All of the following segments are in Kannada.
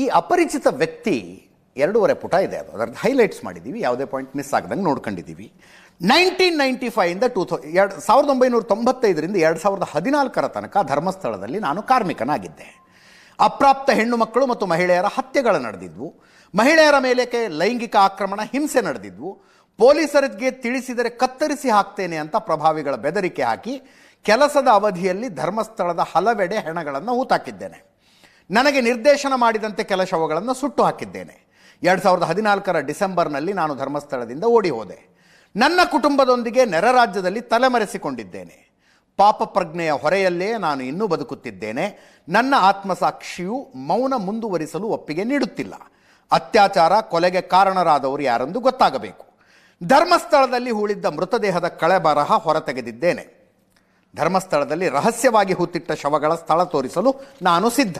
ಈ ಅಪರಿಚಿತ ವ್ಯಕ್ತಿ ಎರಡೂವರೆ ಪುಟ ಇದೆ ಅದು. ಅದರದ್ದು ಹೈಲೈಟ್ಸ್ ಮಾಡಿದ್ದೀವಿ. ಯಾವುದೇ ಪಾಯಿಂಟ್ ಮಿಸ್ ಆಗದಂಗೆ ನೋಡ್ಕೊಂಡಿದ್ದೀವಿ. ನೈನ್ಟೀನ್ ನೈಂಟಿ ಫೈವಿಂದ ಟೂ ಥೌ ಎರಡು ಸಾವಿರದ ಒಂಬೈನೂರ ತೊಂಬತ್ತೈದರಿಂದ ಎರಡು ಸಾವಿರದ ಹದಿನಾಲ್ಕರ ತನಕ ಧರ್ಮಸ್ಥಳದಲ್ಲಿ ನಾನು ಕಾರ್ಮಿಕನಾಗಿದ್ದೆ. ಅಪ್ರಾಪ್ತ ಹೆಣ್ಣು ಮಕ್ಕಳು ಮತ್ತು ಮಹಿಳೆಯರ ಹತ್ಯೆಗಳು ನಡೆದಿದ್ವು. ಮಹಿಳೆಯರ ಮೇಲೆ ಲೈಂಗಿಕ ಆಕ್ರಮಣ, ಹಿಂಸೆ ನಡೆದಿದ್ವು. ಪೊಲೀಸರಿಗೆ ತಿಳಿಸಿದರೆ ಕತ್ತರಿಸಿ ಹಾಕ್ತೇನೆ ಅಂತ ಪ್ರಭಾವಿಗಳ ಬೆದರಿಕೆ ಹಾಕಿ ಕೆಲಸದ ಅವಧಿಯಲ್ಲಿ ಧರ್ಮಸ್ಥಳದ ಹಲವೆಡೆ ಹೆಣಗಳನ್ನು ಹೂತಾಕಿದ್ದೇನೆ. ನನಗೆ ನಿರ್ದೇಶನ ಮಾಡಿದಂತೆ ಕೆಲ ಶವಗಳನ್ನು ಸುಟ್ಟು ಹಾಕಿದ್ದೇನೆ. ಎರಡು ಸಾವಿರದ ಹದಿನಾಲ್ಕರ ಡಿಸೆಂಬರ್ನಲ್ಲಿ ನಾನು ಧರ್ಮಸ್ಥಳದಿಂದ ಓಡಿ ಹೋದೆ. ನನ್ನ ಕುಟುಂಬದೊಂದಿಗೆ ನೆರ ರಾಜ್ಯದಲ್ಲಿ ತಲೆಮರೆಸಿಕೊಂಡಿದ್ದೇನೆ. ಪಾಪ ಪ್ರಜ್ಞೆಯ ಹೊರೆಯಲ್ಲೇ ನಾನು ಇನ್ನೂ ಬದುಕುತ್ತಿದ್ದೇನೆ. ನನ್ನ ಆತ್ಮಸಾಕ್ಷಿಯು ಮೌನ ಮುಂದುವರಿಸಲು ಒಪ್ಪಿಗೆ ನೀಡುತ್ತಿಲ್ಲ. ಅತ್ಯಾಚಾರ ಕೊಲೆಗೆ ಕಾರಣರಾದವರು ಯಾರೆಂದು ಗೊತ್ತಾಗಬೇಕು. ಧರ್ಮಸ್ಥಳದಲ್ಲಿ ಹೂಳಿದ್ದ ಮೃತದೇಹದ ಕಳೆಬರಹ ಹೊರತೆಗೆದಿದ್ದೇನೆ. ಧರ್ಮಸ್ಥಳದಲ್ಲಿ ರಹಸ್ಯವಾಗಿ ಹೂತಿಟ್ಟ ಶವಗಳ ಸ್ಥಳ ತೋರಿಸಲು ನಾನು ಸಿದ್ಧ.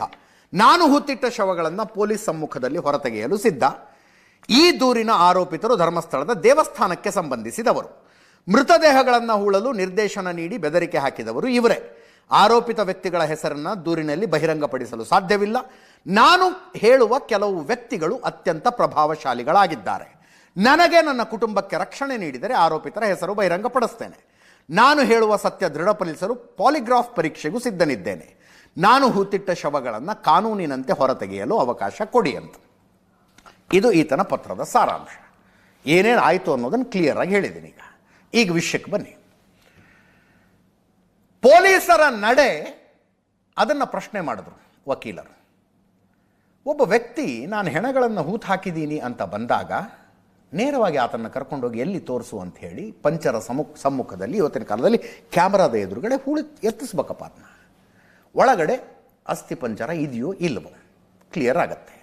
ನಾನು ಹುತ್ತಿಟ್ಟ ಶವಗಳನ್ನು ಪೊಲೀಸ್ ಸಮ್ಮುಖದಲ್ಲಿ ಹೊರತೆಗೆಯಲು ಸಿದ್ಧ. ಈ ದೂರಿನ ಆರೋಪಿತರು ಧರ್ಮಸ್ಥಳದ ದೇವಸ್ಥಾನಕ್ಕೆ ಸಂಬಂಧಿಸಿದವರು. ಮೃತದೇಹಗಳನ್ನು ಹೂಳಲು ನಿರ್ದೇಶನ ನೀಡಿ ಬೆದರಿಕೆ ಹಾಕಿದವರು ಇವರೇ. ಆರೋಪಿತ ವ್ಯಕ್ತಿಗಳ ಹೆಸರನ್ನು ದೂರಿನಲ್ಲಿ ಬಹಿರಂಗಪಡಿಸಲು ಸಾಧ್ಯವಿಲ್ಲ. ನಾನು ಹೇಳುವ ಕೆಲವು ವ್ಯಕ್ತಿಗಳು ಅತ್ಯಂತ ಪ್ರಭಾವಶಾಲಿಗಳಾಗಿದ್ದಾರೆ. ನನಗೆ ನನ್ನ ಕುಟುಂಬಕ್ಕೆ ರಕ್ಷಣೆ ನೀಡಿದರೆ ಆರೋಪಿತರ ಹೆಸರು ಬಹಿರಂಗಪಡಿಸ್ತೇನೆ. ನಾನು ಹೇಳುವ ಸತ್ಯ ದೃಢಪಡಿಸಲು ಪಾಲಿಗ್ರಾಫ್ ಪರೀಕ್ಷೆಗೂ ಸಿದ್ಧನಿದ್ದೇನೆ. ನಾನು ಹೂತಿಟ್ಟ ಶವಗಳನ್ನು ಕಾನೂನಿನಂತೆ ಹೊರತೆಗೆಯಲು ಅವಕಾಶ ಕೊಡಿ ಅಂತ. ಇದು ಈತನ ಪತ್ರದ ಸಾರಾಂಶ. ಏನೇನು ಆಯಿತು ಅನ್ನೋದನ್ನು ಕ್ಲಿಯರ್ ಆಗಿ ಹೇಳಿದ್ದೀನಿ ಈಗ. ಈಗ ವಿಷಯಕ್ಕೆ ಬನ್ನಿ. ಪೊಲೀಸರ ನಡೆ ಅದನ್ನು ಪ್ರಶ್ನೆ ಮಾಡಿದ್ರು ವಕೀಲರು. ಒಬ್ಬ ವ್ಯಕ್ತಿ, ನಾನು ಹೆಣಗಳನ್ನು ಹೂತು ಹಾಕಿದ್ದೀನಿ ಅಂತ ಬಂದಾಗ ನೇರವಾಗಿ ಆತನ್ನು ಕರ್ಕೊಂಡೋಗಿ ಎಲ್ಲಿ ತೋರಿಸು ಅಂತ ಹೇಳಿ ಪಂಚರ ಸಮ್ಮುಖ ಸಮ್ಮುಖದಲ್ಲಿ ಇವತ್ತಿನ ಕಾಲದಲ್ಲಿ ಕ್ಯಾಮರಾದ ಎದುರುಗಡೆ ಹೂಳು ಎತ್ತಿಸ್ಬೇಕಪ್ಪ ಅದನ್ನ ಒಳಗಡೆ ಅಸ್ಥಿಪಂಜರ ಇದೆಯೋ ಇಲ್ಲವೋ ಕ್ಲಿಯರ್ ಆಗತ್ತೆ.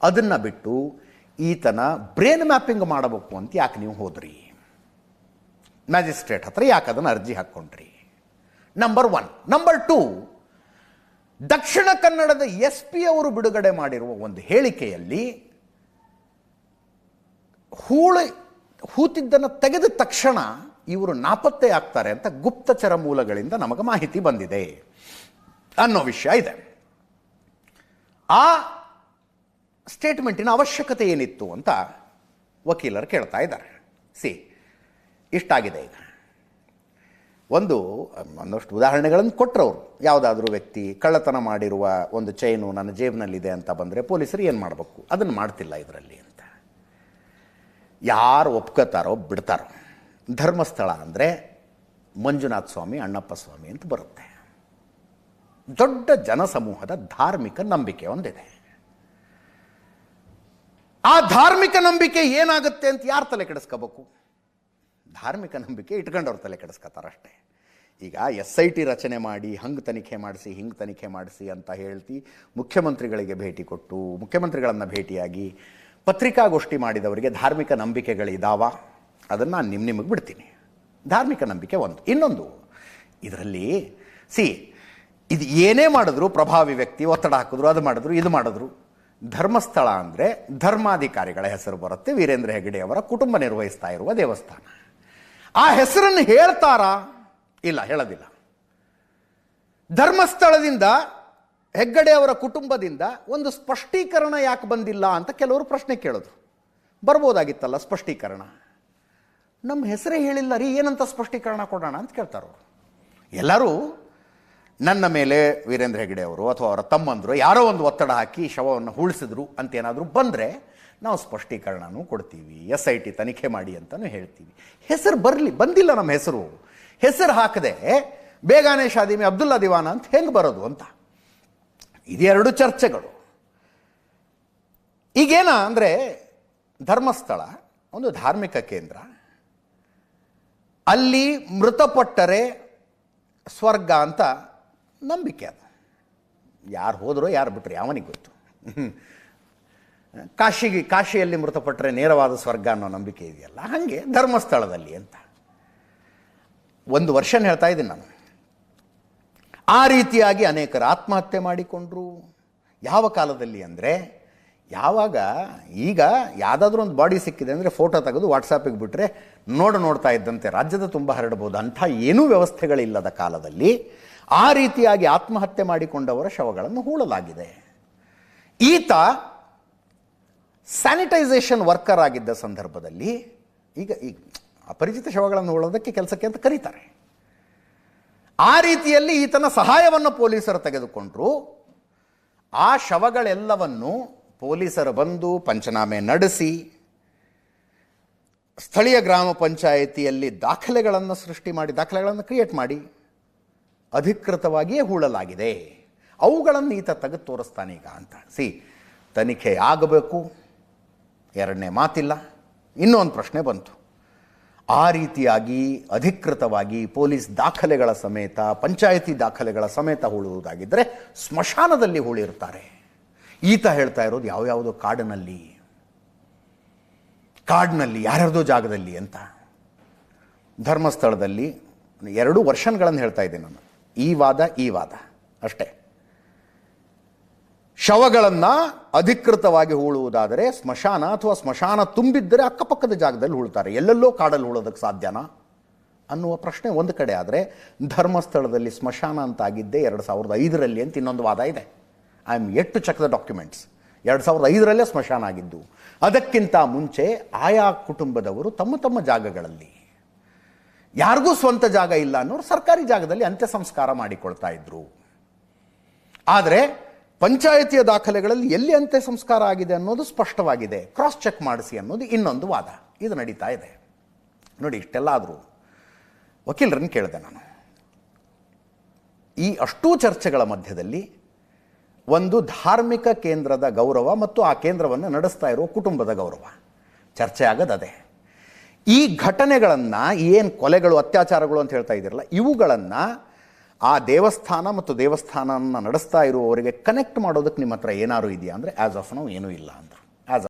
ಅದನ್ನು ಬಿಟ್ಟು ಈತನ ಬ್ರೇನ್ ಮ್ಯಾಪಿಂಗ್ ಮಾಡಬೇಕು ಅಂತ ಯಾಕೆ ನೀವು ಹೋದ್ರಿ? ಮ್ಯಾಜಿಸ್ಟ್ರೇಟ್ ಹತ್ರ ಯಾಕೆ ಅದನ್ನು ಅರ್ಜಿ ಹಾಕ್ಕೊಂಡ್ರಿ? ನಂಬರ್ ಒನ್ ನಂಬರ್ ಟೂ ದಕ್ಷಿಣ ಕನ್ನಡದ ಎಸ್ ಪಿ ಅವರು ಬಿಡುಗಡೆ ಮಾಡಿರುವ ಒಂದು ಹೇಳಿಕೆಯಲ್ಲಿ ಹೂಳು, ಹೂತಿದ್ದನ್ನು ತೆಗೆದ ತಕ್ಷಣ ಇವರು ನಾಪತ್ತೆ ಆಗ್ತಾರೆ ಅಂತ ಗುಪ್ತಚರ ಮೂಲಗಳಿಂದ ನಮಗೆ ಮಾಹಿತಿ ಬಂದಿದೆ. ಅನ್ನೋ ವಿಷಯ ಇದೆ. ಆ ಸ್ಟೇಟ್ಮೆಂಟಿನ ಅವಶ್ಯಕತೆ ಏನಿತ್ತು ಅಂತ ವಕೀಲರು ಕೇಳ್ತಾ ಇದ್ದಾರೆ. ಸಿ ಇಷ್ಟಾಗಿದೆ ಈಗ. ಒಂದು, ಒಂದಷ್ಟು ಉದಾಹರಣೆಗಳನ್ನು ಕೊಟ್ಟರು ಅವರು. ಯಾವುದಾದ್ರೂ ವ್ಯಕ್ತಿ ಕಳ್ಳತನ ಮಾಡಿರುವ ಒಂದು ಚೈನು ನನ್ನ ಜೇಬ್ನಲ್ಲಿದೆ ಅಂತ ಬಂದರೆ ಪೊಲೀಸರು ಏನು ಮಾಡಬೇಕು? ಅದನ್ನು ಮಾಡ್ತಿಲ್ಲ ಇದರಲ್ಲಿ ಅಂತ. ಯಾರು ಒಪ್ಕೋತಾರೋ ಬಿಡ್ತಾರೋ. ಧರ್ಮಸ್ಥಳ ಅಂದರೆ ಮಂಜುನಾಥ ಸ್ವಾಮಿ, ಅಣ್ಣಪ್ಪ ಸ್ವಾಮಿ ಅಂತ ಬರುತ್ತೆ. ದೊಡ್ಡ ಜನಸಮೂಹದ ಧಾರ್ಮಿಕ ನಂಬಿಕೆ ಒಂದಿದೆ. ಆ ಧಾರ್ಮಿಕ ನಂಬಿಕೆ ಏನಾಗುತ್ತೆ ಅಂತ ಯಾರು ತಲೆ ಕೆಡಿಸ್ಕೋಬೇಕು? ಧಾರ್ಮಿಕ ನಂಬಿಕೆ ಇಟ್ಕೊಂಡವ್ರು ತಲೆ ಕೆಡಿಸ್ಕೊತಾರಷ್ಟೇ. ಈಗ ಎಸ್ ಐ ಟಿ ರಚನೆ ಮಾಡಿ, ಹಂಗೆ ತನಿಖೆ ಮಾಡಿಸಿ, ಹಿಂಗೆ ತನಿಖೆ ಮಾಡಿಸಿ ಅಂತ ಹೇಳ್ತಿ ಮುಖ್ಯಮಂತ್ರಿಗಳಿಗೆ ಭೇಟಿ ಕೊಟ್ಟು, ಮುಖ್ಯಮಂತ್ರಿಗಳನ್ನು ಭೇಟಿಯಾಗಿ ಪತ್ರಿಕಾಗೋಷ್ಠಿ ಮಾಡಿದವರಿಗೆ ಧಾರ್ಮಿಕ ನಂಬಿಕೆಗಳಿದಾವ? ಅದನ್ನು ನಾನು ನಿಮ್ಮ ನಿಮಗೆ ಬಿಡ್ತೀನಿ. ಧಾರ್ಮಿಕ ನಂಬಿಕೆ ಒಂದು. ಇನ್ನೊಂದು, ಇದರಲ್ಲಿ, ಸಿ ಇದು ಏನೇ ಮಾಡಿದ್ರು, ಪ್ರಭಾವಿ ವ್ಯಕ್ತಿ ಒತ್ತಡ ಹಾಕಿದ್ರು, ಅದು ಮಾಡಿದ್ರು, ಇದು ಮಾಡಿದ್ರು. ಧರ್ಮಸ್ಥಳ ಅಂದರೆ ಧರ್ಮಾಧಿಕಾರಿಗಳ ಹೆಸರು ಬರುತ್ತೆ, ವೀರೇಂದ್ರ ಹೆಗಡೆ ಅವರ ಕುಟುಂಬ ನಿರ್ವಹಿಸ್ತಾ ಇರುವ ದೇವಸ್ಥಾನ. ಆ ಹೆಸರನ್ನು ಹೇಳ್ತಾರಾ? ಇಲ್ಲ, ಹೇಳೋದಿಲ್ಲ. ಧರ್ಮಸ್ಥಳದಿಂದ ಹೆಗ್ಗಡೆ ಅವರ ಕುಟುಂಬದಿಂದ ಒಂದು ಸ್ಪಷ್ಟೀಕರಣ ಯಾಕೆ ಬಂದಿಲ್ಲ ಅಂತ ಕೆಲವರು ಪ್ರಶ್ನೆ ಕೇಳೋದು ಬರ್ಬೋದಾಗಿತ್ತಲ್ಲ ಸ್ಪಷ್ಟೀಕರಣ? ನಮ್ಮ ಹೆಸರೇ ಹೇಳಿಲ್ಲ ರೀ, ಏನಂತ ಸ್ಪಷ್ಟೀಕರಣ ಕೊಡೋಣ ಅಂತ ಕೇಳ್ತಾರವರು ಎಲ್ಲರೂ ನನ್ನ ಮೇಲೆ ವೀರೇಂದ್ರ ಹೆಗಡೆ ಅವರು ಅಥವಾ ಅವರ ತಮ್ಮಂದರು ಯಾರೋ ಒಂದು ಒತ್ತಡ ಹಾಕಿ ಶವವನ್ನು ಹೂಳಿಸಿದ್ರು ಅಂತ ಏನಾದರೂ ಬಂದರೆ ನಾವು ಸ್ಪಷ್ಟೀಕರಣನೂ ಕೊಡ್ತೀವಿ, ಎಸ್ ಐ ಟಿ ತನಿಖೆ ಮಾಡಿ ಅಂತಲೂ ಹೇಳ್ತೀವಿ. ಹೆಸರು ಬರಲಿ, ಬಂದಿಲ್ಲ ನಮ್ಮ ಹೆಸರು. ಹೆಸರು ಹಾಕದೆ ಬೇಗಾನೆ ಶಾದಿಮಿ ಅಬ್ದುಲ್ಲಾ ದಿವಾನ ಅಂತ ಹೆಂಗೆ ಬರೋದು ಅಂತ? ಇದೆರಡು ಚರ್ಚೆಗಳು. ಈಗೇನ ಅಂದರೆ ಧರ್ಮಸ್ಥಳ, ಒಂದು ಧಾರ್ಮಿಕ ಕೇಂದ್ರ. ಅಲ್ಲಿ ಮೃತಪಟ್ಟರೆ ಸ್ವರ್ಗ ಅಂತ ನಂಬಿಕೆ ಅದು. ಯಾರು ಹೋದರೋ ಯಾರು ಬಿಟ್ಟರು ಯಾವನಿಗೆ ಗೊತ್ತು? ಕಾಶಿಗೆ, ಕಾಶಿಯಲ್ಲಿ ಮೃತಪಟ್ಟರೆ ನೇರವಾದ ಸ್ವರ್ಗ ಅನ್ನೋ ನಂಬಿಕೆ ಇದೆಯಲ್ಲ, ಹಾಗೆ ಧರ್ಮಸ್ಥಳದಲ್ಲಿ ಅಂತ. ಒಂದು ವರ್ಷನ ಹೇಳ್ತಾ ಇದ್ದೀನಿ ನಾನು. ಆ ರೀತಿಯಾಗಿ ಅನೇಕರು ಆತ್ಮಹತ್ಯೆ ಮಾಡಿಕೊಂಡ್ರು. ಯಾವ ಕಾಲದಲ್ಲಿ ಅಂದರೆ, ಯಾವಾಗ ಈಗ ಯಾವುದಾದ್ರೂ ಒಂದು ಬಾಡಿ ಸಿಕ್ಕಿದೆ ಅಂದರೆ ಫೋಟೋ ತೆಗೆದು ವಾಟ್ಸಾಪಿಗೆ ಬಿಟ್ಟರೆ ನೋಡ ನೋಡ್ತಾ ಇದ್ದಂತೆ ರಾಜ್ಯದ ತುಂಬ ಹರಡಬಹುದು. ಅಂಥ ಏನೂ ವ್ಯವಸ್ಥೆಗಳಿಲ್ಲದ ಕಾಲದಲ್ಲಿ ಆ ರೀತಿಯಾಗಿ ಆತ್ಮಹತ್ಯೆ ಮಾಡಿಕೊಂಡವರ ಶವಗಳನ್ನು ಹೂಳಲಾಗಿದೆ. ಈತ ಸ್ಯಾನಿಟೈಸೇಷನ್ ವರ್ಕರ್ ಆಗಿದ್ದ ಸಂದರ್ಭದಲ್ಲಿ ಈಗ ಈ ಅಪರಿಚಿತ ಶವಗಳನ್ನು ಹೂಳೋದಕ್ಕೆ ಕೆಲಸಕ್ಕೆ ಅಂತ ಕರೀತಾರೆ. ಆ ರೀತಿಯಲ್ಲಿ ಈತನ ಸಹಾಯವನ್ನು ಪೊಲೀಸರು ತೆಗೆದುಕೊಂಡ್ರು. ಆ ಶವಗಳೆಲ್ಲವನ್ನು ಪೊಲೀಸರು ಬಂದು ಪಂಚನಾಮೆ ನಡೆಸಿ, ಸ್ಥಳೀಯ ಗ್ರಾಮ ಪಂಚಾಯಿತಿಯಲ್ಲಿ ದಾಖಲೆಗಳನ್ನು ಸೃಷ್ಟಿ ಮಾಡಿ, ದಾಖಲೆಗಳನ್ನು ಕ್ರಿಯೇಟ್ ಮಾಡಿ ಅಧಿಕೃತವಾಗಿಯೇ ಹೂಳಲಾಗಿದೆ. ಅವುಗಳನ್ನು ಈತ ತೆಗೆದು ತೋರಿಸ್ತಾನೆ ಈಗ ಅಂತ. ಸಿ, ತನಿಖೆ ಆಗಬೇಕು. ಎರಡನೇ ಮಾತಿಲ್ಲ. ಇನ್ನೊಂದು ಪ್ರಶ್ನೆ ಬಂತು. ಆ ರೀತಿಯಾಗಿ ಅಧಿಕೃತವಾಗಿ ಪೊಲೀಸ್ ದಾಖಲೆಗಳ ಸಮೇತ, ಪಂಚಾಯಿತಿ ದಾಖಲೆಗಳ ಸಮೇತ ಹೂಳುವುದಾಗಿದ್ದರೆ ಸ್ಮಶಾನದಲ್ಲಿ ಹೂಳಿರ್ತಾರೆ ಈತ ಹೇಳ್ತಾ ಇರೋದು ಯಾವ್ಯಾವುದೋ ಕಾಡಿನಲ್ಲಿ. ಕಾಡಿನಲ್ಲಿ, ಯಾರ್ಯಾರ್ದೋ ಜಾಗದಲ್ಲಿ ಅಂತ. ಧರ್ಮಸ್ಥಳದಲ್ಲಿ ಎರಡು ವರ್ಷನ್ಗಳನ್ನು ಹೇಳ್ತಾ ಇದ್ದೀನಿ ನಾನು. ಈ ವಾದ ಈ ವಾದ. ಅಷ್ಟೇ. ಶವಗಳನ್ನು ಅಧಿಕೃತವಾಗಿ ಹೂಳುವುದಾದರೆ ಸ್ಮಶಾನ ಅಥವಾ ಸ್ಮಶಾನ ತುಂಬಿದ್ದರೆ ಅಕ್ಕಪಕ್ಕದ ಜಾಗದಲ್ಲಿ ಹೂಳ್ತಾರೆ. ಎಲ್ಲೆಲ್ಲೋ ಕಾಡಲ್ಲಿ ಹೂಳೋದಕ್ಕೆ ಸಾಧ್ಯನಾ? ಅನ್ನುವ ಪ್ರಶ್ನೆ ಒಂದು ಕಡೆ ಆದರೆ ಧರ್ಮಸ್ಥಳದಲ್ಲಿ ಸ್ಮಶಾನ ಅಂತ ಆಗಿದ್ದೇ ಎರಡು ಸಾವಿರದ ಐದರಲ್ಲಿ ಅಂತ ಇನ್ನೊಂದು ವಾದ ಇದೆ. I am at to check the documents ಎರಡು ಸಾವಿರದ ಐದರಲ್ಲೇ ಸ್ಮಶಾನ ಆಗಿದ್ದು. ಅದಕ್ಕಿಂತ ಮುಂಚೆ ಆಯಾ ಕುಟುಂಬದವರು ತಮ್ಮ ತಮ್ಮ ಜಾಗಗಳಲ್ಲಿ ಯಾರಿಗೂ ಸ್ವಂತ ಜಾಗ ಇಲ್ಲ ಅನ್ನೋರು ಸರ್ಕಾರಿ ಜಾಗದಲ್ಲಿ ಅಂತ್ಯ ಸಂಸ್ಕಾರ ಮಾಡಿಕೊಳ್ತಾ ಇದ್ರು. ಆದರೆ ಪಂಚಾಯತಿಯ ದಾಖಲೆಗಳಲ್ಲಿ ಎಲ್ಲಿ ಅಂತ್ಯ ಸಂಸ್ಕಾರ ಆಗಿದೆ ಅನ್ನೋದು ಸ್ಪಷ್ಟವಾಗಿದೆ. ಕ್ರಾಸ್ ಚೆಕ್ ಮಾಡಿಸಿ ಅನ್ನೋದು ಇನ್ನೊಂದು ವಾದ. ಇದು ನಡೀತಾ ಇದೆ. ನೋಡಿ, ಇಷ್ಟೆಲ್ಲ ಆದರೂ ವಕೀಲರನ್ನು ಕೇಳಿದೆ ನಾನು. ಈ ಅಷ್ಟೂ ಚರ್ಚೆಗಳ ಮಧ್ಯದಲ್ಲಿ ಒಂದು ಧಾರ್ಮಿಕ ಕೇಂದ್ರದ ಗೌರವ ಮತ್ತು ಆ ಕೇಂದ್ರವನ್ನು ನಡೆಸ್ತಾ ಇರುವ ಕುಟುಂಬದ ಗೌರವ. ಚರ್ಚೆ ಆಗದದೆ. ಈ ಘಟನೆಗಳನ್ನು ಏನು ಕೊಲೆಗಳು, ಅತ್ಯಾಚಾರಗಳು ಅಂತ ಹೇಳ್ತಾ ಇದ್ದೀರಲ್ಲ, ಇವುಗಳನ್ನು ಆ ದೇವಸ್ಥಾನ ಮತ್ತು ದೇವಸ್ಥಾನವನ್ನು ನಡೆಸ್ತಾ ಇರುವವರಿಗೆ ಕನೆಕ್ಟ್ ಮಾಡೋದಕ್ಕೆ ನಿಮ್ಮ ಹತ್ರ ಏನಾದ್ರು ಇದೆಯಾ? ಅಂದರೆ ಆ್ಯಸ್ ಆಫ್ ನಾವು ಏನೂ ಇಲ್ಲ ಅಂದರು